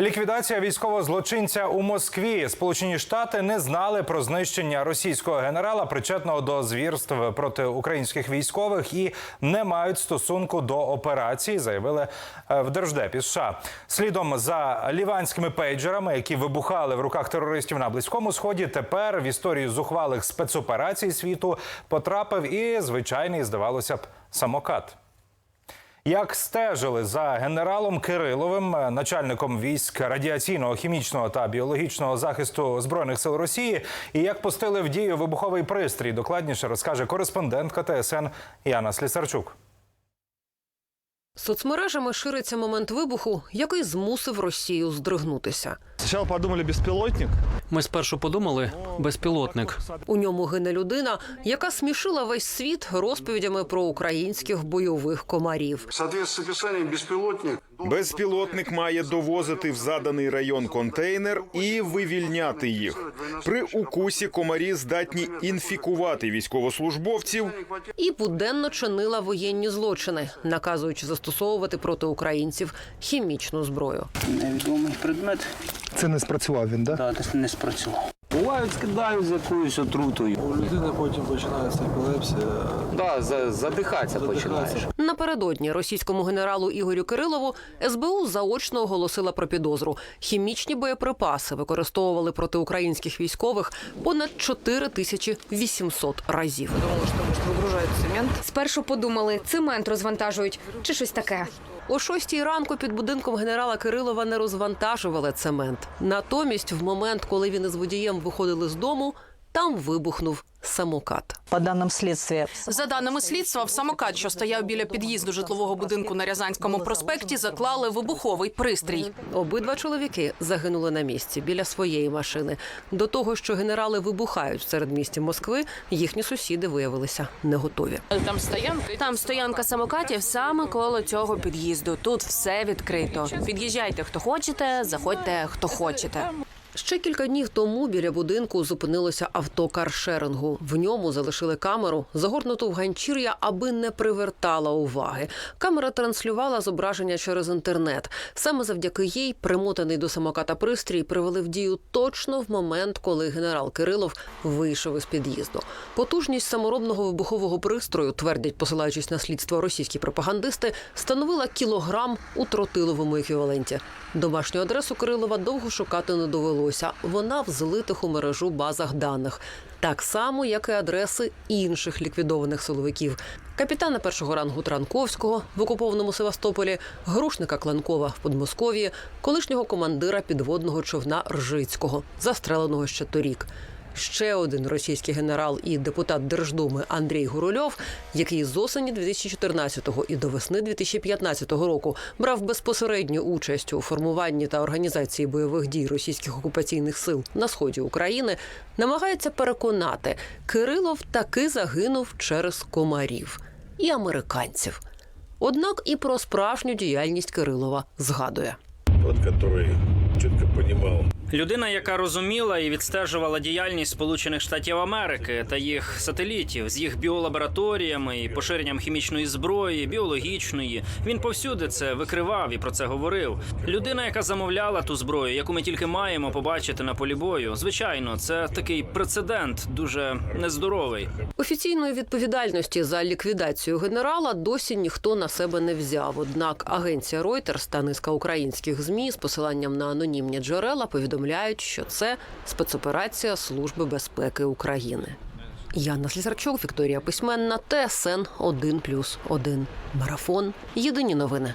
Ліквідація військового злочинця у Москві. Сполучені Штати не знали про знищення російського генерала, причетного до звірств проти українських військових, і не мають стосунку до операції, заявили е, в держдепі США. Слідом за ліванськими пейджерами, які вибухали в руках терористів на близькому сході. Тепер в історію зухвалих спецоперацій світу потрапив і звичайний, здавалося б, самокат. Як стежили за генералом Кириловим, е, начальником військ радіаційного, хімічного та біологічного захисту збройних сил Росії, і як пустили в дію вибуховий пристрій, докладніше розкаже кореспондентка ТСН Яна Слісарчук. Соцмережами шириться момент вибуху, який змусив Росію здригнутися. Сначала подумали беспилотник. Ми спершу подумали безпілотник. У ньому гине людина, яка смішила весь світ розповідями про українських бойових комарів. В соответствии с Безпілотник має довозити в заданий район контейнер і вивільняти їх. При укусі комарі здатні інфікувати військовослужбовців. І буденно чинила воєнні злочини, наказуючи застосовувати проти українців хімічну зброю. Невідомий предмет, Це не спрацював він, да? да, не спрацював. Бувають, скидають з якоюсь отрутою. У людини потім починається епілепсія. Да, за- задихатися починаєш. Напередодні російському генералу Ігорю Кирилову СБУ заочно оголосила про підозру. Хімічні боєприпаси використовували проти українських військових понад 4800 разів. Спершу подумали, цемент розвантажують чи щось таке. О шостій ранку під будинком генерала Кирилова не розвантажували цемент. Натомість, в момент, коли він із водієм виходили з дому, там вибухнув самокат. По данным следствия, За даними слідства, в самокат, що стояв біля під'їзду житлового будинку на Рязанському проспекті, заклали вибуховий пристрій. Обидва чоловіки загинули на місці біля своєї машини. До того, що генерали вибухають в середмісті Москви, їхні сусіди виявилися не готові. Там стоянка. Там стоянка самокатів саме коло цього під'їзду. Тут все відкрито. Під'їжджайте, хто хочете, заходьте, хто хочете. Ще кілька днів тому біля будинку зупинилося авто каршерингу. В ньому залишили камеру, загорнуту в ганчір'я, аби не привертала уваги. Камера транслювала зображення через інтернет. Саме завдяки їй примотаний до самоката пристрій привели в дію точно в момент, коли генерал Кирилов вийшов із під'їзду. Потужність саморобного вибухового пристрою, твердять, посилаючись на слідство російські пропагандисти, становила кілограм у тротиловому еквіваленті. Домашню адресу Кирилова довго шукати не довелося. Вона в злитих у мережу базах даних. Так само, як і адреси інших ліквідованих силовиків. Капітана першого рангу Транковського в окупованому Севастополі, грушника Кланкова в Подмосков'ї, колишнього командира підводного човна Ржицького, застреленого ще торік. Ще один російський генерал і депутат Держдуми Андрій Гурульов, який з осені 2014-го і до весни 2015 року брав безпосередню участь у формуванні та організації бойових дій російських окупаційних сил на сході України, намагається переконати, Кирилов таки загинув через комарів і американців. Однак і про справжню діяльність Кирилова згадує. Тот, який чітко розумів, Людина, яка розуміла і відстежувала діяльність Сполучених Штатів Америки та їх сателітів з їх біолабораторіями і поширенням хімічної зброї, біологічної. Він повсюди це викривав і про це говорив. Людина, яка замовляла ту зброю, яку ми тільки маємо побачити на полі бою. Звичайно, це такий прецедент, дуже нездоровий. Офіційної відповідальності за ліквідацію генерала досі ніхто на себе не взяв. Однак агенція Reuters та низка українських змі з посиланням на анонімні джерела повідомляють, що це спецоперація Служби безпеки України. Яна Слісарчук, Вікторія Письменна, ТСН 1+,1. Марафон. Єдині новини.